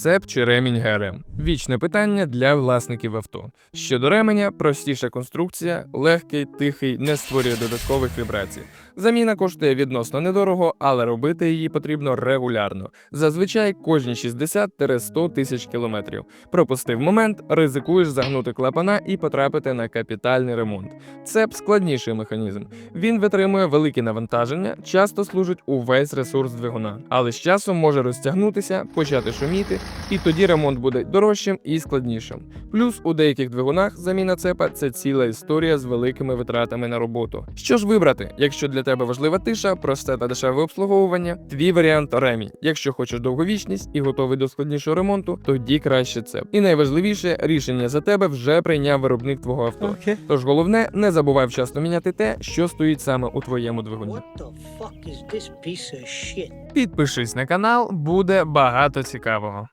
Цеп чи ремінь ГРМ. Вічне питання для власників авто. Щодо ременя, простіша конструкція, легкий, тихий, не створює додаткових вібрацій. Заміна коштує відносно недорого, але робити її потрібно регулярно. Зазвичай кожні 60-100 тисяч кілометрів. Пропустив момент, ризикуєш загнути клапана і потрапити на капітальний ремонт. Цеп складніший механізм. Він витримує великі навантаження, часто служить увесь ресурс двигуна, але з часом може розтягнутися, почати шуміти, і тоді ремонт буде дорожчим і складнішим. Плюс у деяких двигунах заміна цепа це ціла історія з великими витратами на роботу. Що ж вибрати, якщо для тебе важлива тиша, просте та дешеве обслуговування, твій варіант ремінь. Якщо хочеш довговічність і готовий до складнішого ремонту, тоді краще цеп. І найважливіше рішення за тебе вже прийняв виробник твого авто. Тож головне, не забувай вчасно міняти те, що стоїть саме у твоєму двигуні. What the fuck is this piece of shit? Підпишись на канал, буде багато цікавого.